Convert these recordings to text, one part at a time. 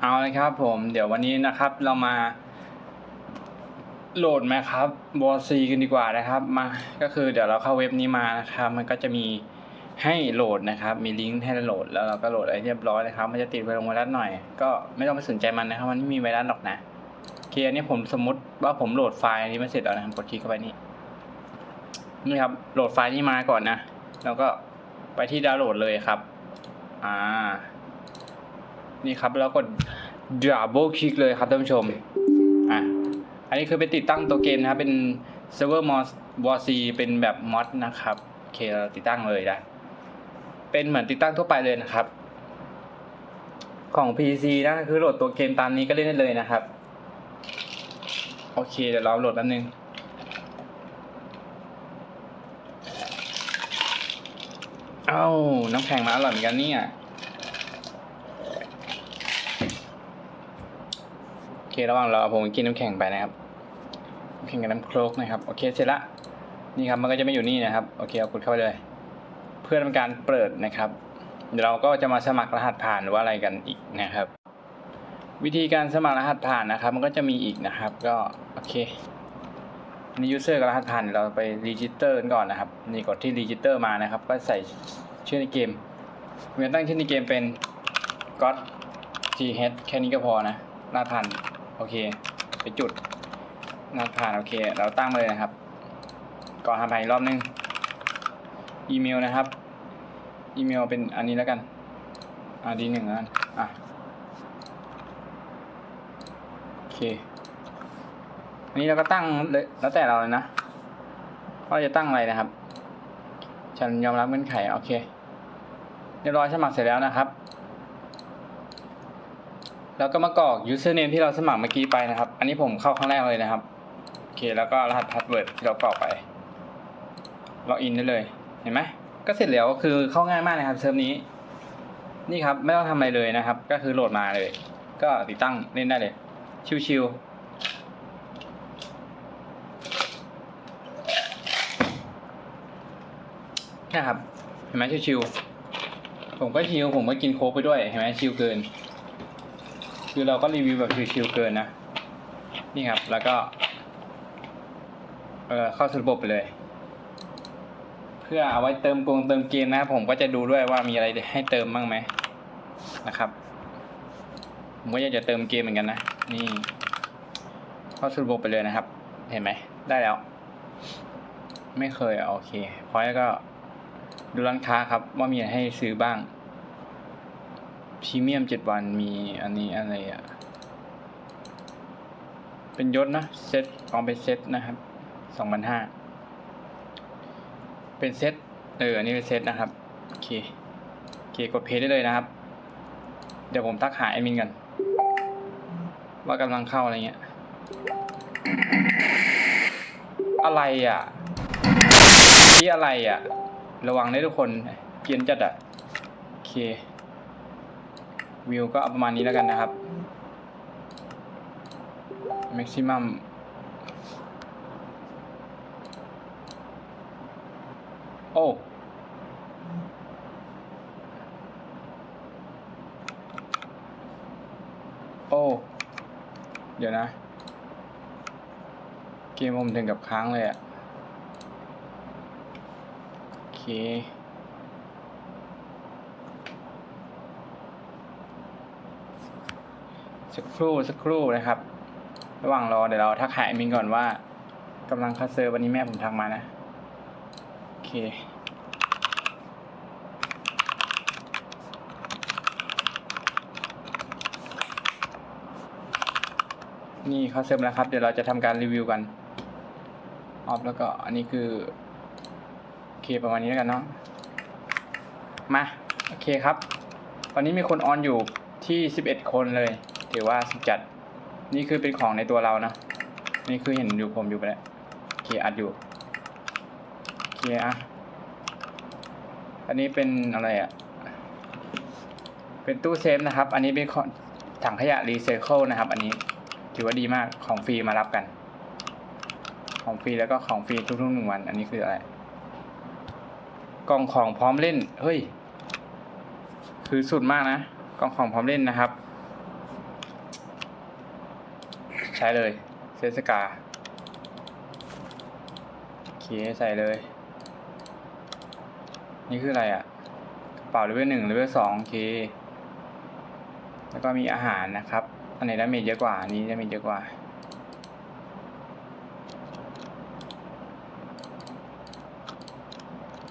เอาเลยครับผมเดี๋ยววันนี้นะครับเรามาโหลดไหมครับบอซีกันดีกว่านะครับมาก็คือเดี๋ยวเราเข้าเว็บนี้มานะครับมันก็จะมีให้โหลดนะครับ มีลิงก์ให้เราโหลดแล้วเราก็โหลดอะไรเรียบร้อยนะครับ มันจะติดไวรัสไวรัสหน่อย ก็ไม่ต้องไปสนใจมันนะครับ มันไม่มีไวรัสหรอกนะโอเคอันนี้ผมสมมติว่าผมโหลดไฟล์นี้มาเสร็จแล้วนะครับกดคลิกเข้าไปนี่นี่ครับโหลดไฟล์นี้มาก่อนนะ แล้วก็ไปที่ดาวน์โหลดเลยครับ อ่า นี่ครับแล้วกด double click เลยครับท่านผู้ชมอะอันนี้คือไปติดตั้งตัวเกมนะครับเป็นเซิร์ฟเวอร์มอสวอซีเป็นแบบมอดนะครับโอเคเราติดตั้งเลยนะเป็นเหมือนติดตั้งทั่วไปเลยนะครับ ของ PC นะคือโหลดตัวเกมตามนี้ก็เล่นได้เลยนะครับ โอเคเดี๋ยวเราโหลดแป๊บนึงเอ้าน้ำแข็งมาอร่อยเหมือนกันเนี่ย โอเค ระหว่างเรอผมกินน้ำแข็งไปนะครับน้ำแข็งกับน้ำโครกนะครับโอเคเสร็จละนี่ครับมันก็จะไม่อยู่นี่นะครับโอเคเอากดเข้าไปเลย เพื่อทำการเปิดนะครับเดี๋ยวเราก็จะมาสมัครรหัสผ่านหรือว่าอะไรกันอีกนะครับ วิธีการสมัครรหัสผ่านนะครับ มันก็จะมีอีกนะครับ ก็โอเคอันนี้ user กับรหัสผ่านเราไป register กันก่อนนะครับนี่กดที่ register มานะครับ ก็ใส่ชื่อในเกมผมจะตั้งชื่อในเกมเป็น god th แค่นี้ก็พอนะรหัสผ่าน โอเค ไปจุดรหัสผ่านโอเค เราตั้งเลยนะครับ ก่อนทำผ่านอีกรอบนึง อีเมลนะครับ อีเมลเป็นอันนี้แล้วกัน อ่าดีหนึ่งแล้วกันอะโอเค อันนี้เราก็ตั้งเลยแล้วแต่เราเลยนะว่าเราจะตั้งอะไรนะครับ ฉันยอมรับเงื่อนไข โอเค เรียบร้อยสมัครเสร็จแล้วนะครับ แล้วก็มากรอก username ที่เราสมัครเมื่อกี้ไปนะครับ อันนี้ผมเข้าครั้งแรกเลยนะครับ โอเค แล้วก็รหัส password ที่เรากรอกไป ล็อกอินได้เลย เห็นไหม ก็เสร็จแล้วก็คือเข้าง่ายมากนะครับเซิร์ฟนี้ นี่ครับ ไม่ต้องทำอะไรเลยนะครับ ก็คือโหลดมาเลย ก็ติดตั้งเล่นได้เลย ชิวๆนะครับ เห็นไหมชิวๆผมก็ชิวผมก็กินโค้กไปด้วย เห็นไหมชิวเกิน คือเราก็รีวิวแบบชิวๆเกินนะ นี่ครับ แล้วก็ เออเข้าสู่ระบบไปเลย เพื่อเอาไว้เติมกงเติมเกมนะครับผมก็จะดูด้วยว่ามีอะไรให้เติมบ้างไหมนะครับ ผมก็อยากจะเติมเกมเหมือนกันนะ นี่ เข้าสู่ระบบไปเลยนะครับ เห็นไหม ได้แล้ว ไม่เคยโอเคพอแล้วก็ดูร้านค้าครับว่ามีอะไรให้ซื้อบ้าง พรีเมียมเจ็ดวันมีอันนี้อะไรอะ เป็นยศนะเซตลองเป็นเซตนะครับสองพันห้าเป็นเซตเอออันนี้เป็นเซตนะครับโอเคโอเคกดเพย์ได้เลยนะครับ เดี๋ยวผมทักหาแอดมินกัน ว่ากำลังเข้าอะไรเงี้ย อะไรอะที่อะไรอะ ระวังได้ทุกคนเกรียนจัดอะโอเค วิวก็เอาประมาณนี้แล้วกันนะครับ maximum โอ้โอ้เดี๋ยวนะ เกมผมถึงกับค้างเลยอะโอเค สักครู่สักครู่นะครับ ระหว่างรอเดี๋ยวเราทักหาแอดมินก่อนว่ากำลังคัสเซอร์วันนี้แม่ผมทักมานะ โอเคนี่เขาเสริมแล้วครับ เดี๋ยวเราจะทำการรีวิวกัน ออฟแล้วก็อันนี้คือ โอเคประมาณนี้แล้วกันเนาะ มา โอเคครับ ตอนนี้มีคนออนอยู่ที่สิบเอ็ดคนเลย ถือว่าสุดจัด นี่คือเป็นของในตัวเรานะ นี่คือเห็นอยู่ผมอยู่ไปแล้วเคอัดอยู่เคอะอันนี้เป็นอะไรอะเป็นตู้เซฟนะครับ อันนี้เป็นถังขยะรีไซเคิลนะครับ อันนี้ถือว่าดีมากของฟรีมารับกัน ของฟรีแล้วก็ของฟรีทุกๆหนึ่งวัน อันนี้คืออะไร กล่องของพร้อมเล่น เฮ้ย คือสุดมากนะ กล่องของพร้อมเล่นนะครับ ใช้เลยเซสกาโอเคใส่เลย นี่คืออะไรอะ่ะกระเป๋าเลเวลหนึ่งเลเวลสองโอเค แล้วก็มีอาหารนะครับ อันไหนดาเมจเยอะกว่า อันนี้ดาเมจเยอะกว่า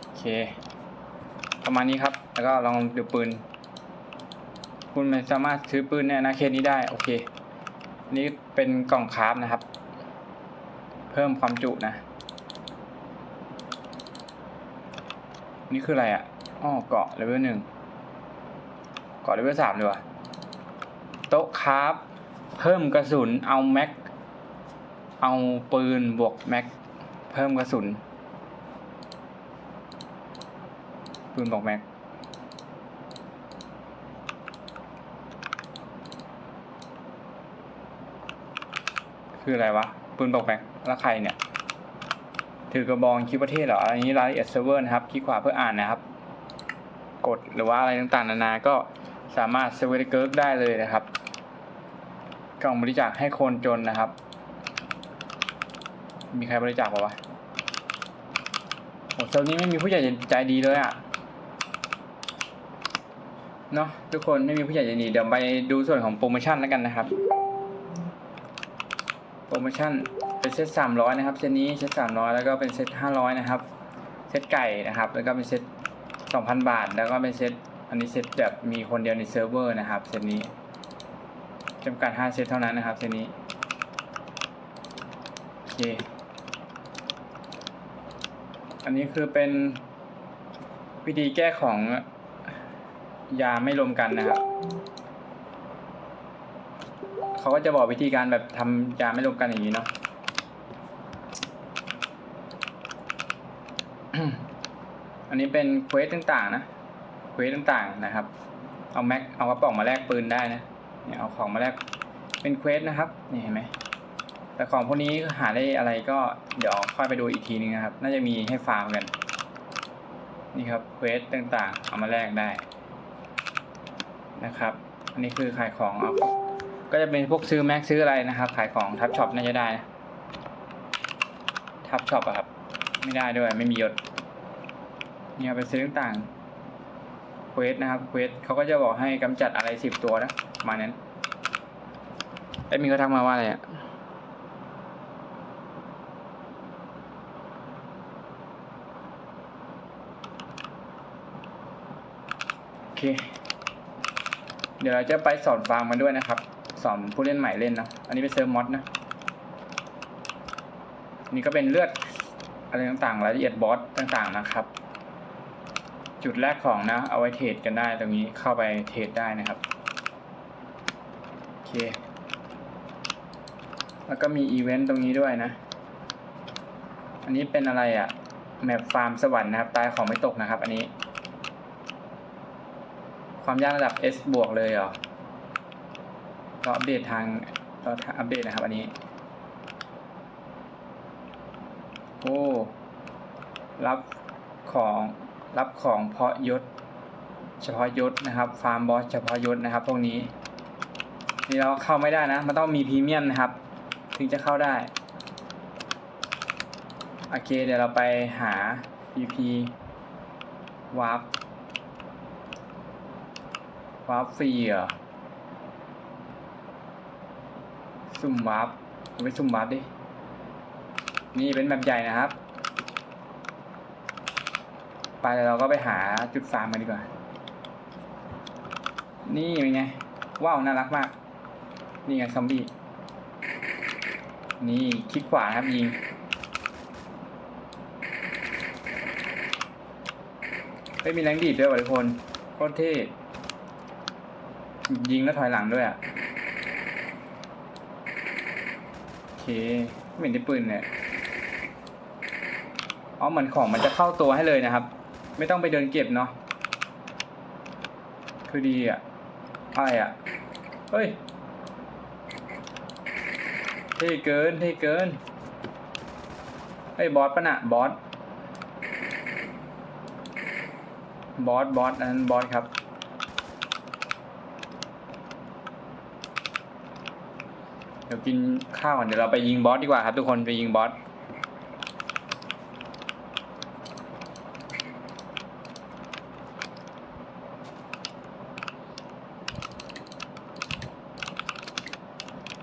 โอเค ประมาณนี้ครับ แล้วก็ลองดูปืน คุณสามารถซื้อปืนในอนาเขตนี้ได้ โอเค นี่เป็นกล่องคราฟนะครับ เพิ่มความจุนะ นี่คืออะไรอะอ้อเกาะเลเวลหนึ่งเกาะเลเวลสามเลยว่ะโต๊ะคราฟเพิ่มกระสุนเอาแม็ก เอาปืนบวกแม็ก เพิ่มกระสุนปืนบอกแม็ก คืออะไรวะ ปืนบอกแม็กแล้วใครเนี่ย ถือกระบองคิดประเทศเหรอ อันนี้รายละเอียดเซิร์ฟเวอร์นะครับ คลิกขวาเพื่ออ่านนะครับ กดหรือว่าอะไรต่างๆ นานา ก็สามารถเซเวอร์เกิร์กได้เลยนะครับ กล่องบริจาคให้คนจนนะครับ มีใครบริจาคปะวะโอ้เซิร์ฟนี้ไม่มีผู้ใหญ่ใจดีเลยอะเนาะทุกคนไม่มีผู้ใหญ่ใจดีเดี๋ยวไปดูส่วนของโปรโมชั่นแล้วกันนะครับ โปรโมชั่นเป็นเซตสามร้อยนะครับ เซตนี้เซตสามร้อยแล้วก็เป็นเซตห้าร้อยนะครับ เซตไก่นะครับ แล้วก็เป็นเซตสองพันบาท แล้วก็เป็นเซตอันนี้เซตแบบมีคนเดียวในเซิร์ฟเวอร์นะครับ เซตนี้จำกัดห้าเซตเท่านั้นนะครับ เซตนี้ โอเค อันนี้คือเป็นวิธีแก้ของยาไม่รวมกันนะครับ เขาก็จะบอกวิธีการแบบทำยาไม่รวมกันอย่างนี้เนาะอันนี้เป็นเควสต่างๆนะเควสต่างๆนะครับ เอาแม็กเอากระป๋องมาแลกปืนได้นะเนี่ยเอาของมาแลกเป็นเควสนะครับนี่เห็นไหมแต่ของพวกนี้หาได้อะไรก็เดี๋ยวค่อยไปดูอีกทีนึงนะครับ น่าจะมีให้ฟาร์มกัน นี่ครับเควสต่างๆ เอามาแลกได้นะครับ อันนี้คือขายของเอา ก็จะเป็นพวกซื้อแม็กซื้ออะไรนะครับ ขายของทับช็อปน่าจะได้นะทับช็อปอะครับ ไม่ได้ด้วยไม่มียศเนี่ยไปซื้อต่างๆเควสนะครับเควสเขาก็จะบอกให้กำจัดอะไรสิบตัวนะมานั้นไอ้มีเขาทักมาว่าอะไรอะโอเค เดี๋ยวเราจะไปสอนฟาร์มกันด้วยนะครับ สอนผู้เล่นใหม่เล่นนะ อันนี้เป็นเซิร์ฟมอดนะ นี่ก็เป็นเลือดอะไรต่างๆ รายละเอียดบอสต่างๆนะครับ จุดแรกของนะ เอาไว้เทรดกันได้ตรงนี้เข้าไปเทรดได้นะครับโอเค แล้วก็มีอีเวนต์ตรงนี้ด้วยนะ อันนี้เป็นอะไรอะ่ะแมปฟาร์มสวรรค์นะครับ ตายของไม่ตกนะครับ อันนี้ ความยากระดับ S บวกเลยเหรอ ก็อัปเดตทางก็อัปเดตนะครับอันนี้ โอ้ รับของรับของเพาะยศ เฉพาะยศนะครับ ฟาร์มบอสเฉพาะยศนะครับ พวกนี้ นี่เราเข้าไม่ได้นะ มันต้องมีพรีเมียมนะครับ ถึงจะเข้าได้ โอเค เดี๋ยวเราไปหา PP Warp วาร์ปฟรีเหรอ ซุ่มวาร์ปเอาไปซุ่มวาร์ปดิ นี่เป็นแบบใหญ่นะครับ ไปเราก็ไปหาจุดฟาร์มกันดีกว่า นี่เป็นไง ว้าว น่ารักมาก นี่ไงซอมบี้ นี่คลิกขวาครับยิง เฮ้ยมีแรงดีดด้วยว่ะทุกคน โคตรเท่ ยิงแล้วถอยหลังด้วยอะ โอเค ไม่เห็นได้ปืนเนี่ยอ๋อเหมือนของมันจะเข้าตัวให้เลยนะครับ ไม่ต้องไปเดินเก็บเนาะคือดีอะอะไรอะเฮ้ยเท่เกินเท่เกินเฮ้ยบอสปะนะบอสบอสบอสอันนั้นบอสครับ เดี๋ยวกินข้าวก่อนเดี๋ยวเราไปยิงบอสดีกว่าครับทุกคนไปยิงบอส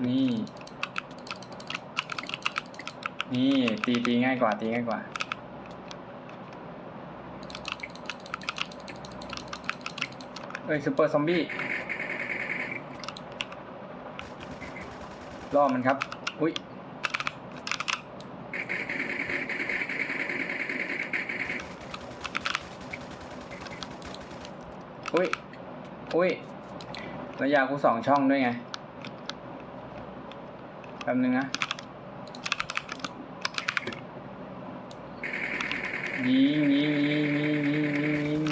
นี่ นี่ตีตีง่ายกว่าตีง่ายกว่า เอ้ยซูเปอร์ซอมบี้ ล่อมันครับ อุ้ยอุ้ยอุ้ยระยะกูสองช่องด้วยไงแป๊บนึงนะ ยิงยิงยิงยิงยิงยิงยิง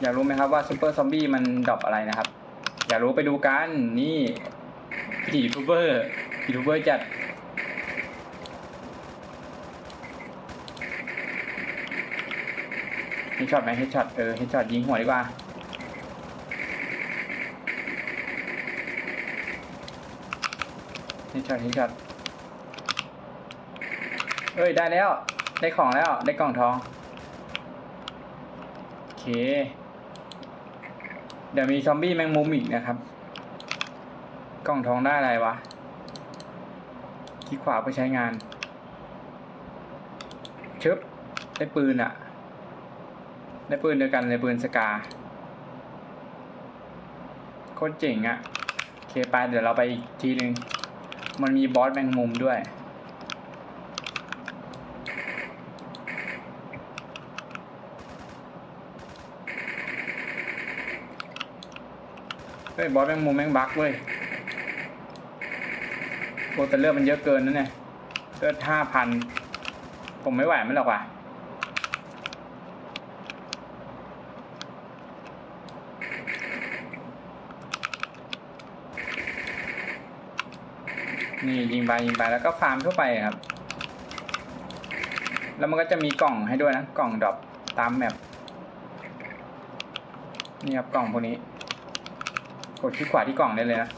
อยาก รู้ไหมครับว่าซูเปอร์ซอมบี้มันดรอปอะไรนะครับ อยากรู้ไปดูกันนี่พี่ยูทูบเบอร์ยูทูบเบอร์จัดเฮดช็อตไหมเฮดช็อตเออเฮดช็อตยิงหัวดีกว่าเฮดช็อตเฮดช็อตเอ้ยได้แล้ว ได้ของแล้วได้กล่องทองโอเค เดี๋ยวมีซอมบี้แมงมุมอีกนะครับ กล่องทองได้อะไรวะคลิกขวาเพื่อใช้งานชึบได้ปืนอะได้ปืนเดียวกันเลยปืนสกาโคตรเจ๋งอะโอเคไปเดี๋ยวเราไปอีกทีหนึ่งมันมีบอสแมงมุมด้วย ฮ้ยบอสแม่งมุมแม่งบักเว้ยโอ้แต่เลือดมันเยอะเกินนั่นเนี่ยเลือดห้าพันผมไม่ไหวมันหรอกว่ะนี่ยิงไปยิงไปแล้วก็ฟาร์มทั่วไปครับ แล้วมันก็จะมีกล่องให้ด้วยนะ กล่องดรอปตามแมปนี่ครับกล่องพวกนี้ กดคลิกขวาที่กล่องได้เลยนะ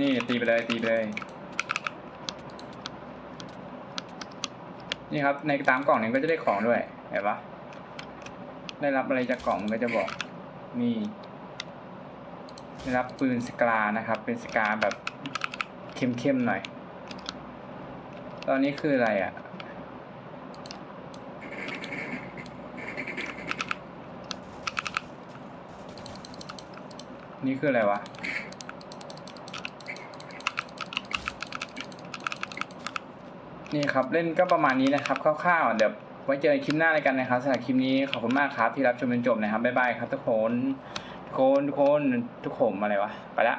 นี่ตีไปเลยตีไปเลยนี่ครับในตามกล่องนี้ก็จะได้ของด้วยเห็นปะได้รับอะไรจากกล่องมันก็จะบอกนี่ได้รับปืนสกานะครับ เป็นสกาแบบ เข้มๆหน่อย ตอนนี้คืออะไรอะ่ะ นี่คืออะไรวะนี่ครับ เล่นก็ประมาณนี้นะครับคร่าวๆเดี๋ยวไว้เจอคลิปหน้าในกันนะครับสำหรับคลิปนี้ขอบคุณมากครับที่รับชมจนจบนะครับบ๊ายบายครับทุกคนทุกคนทุกคนทุกคนอะไรวะไปละ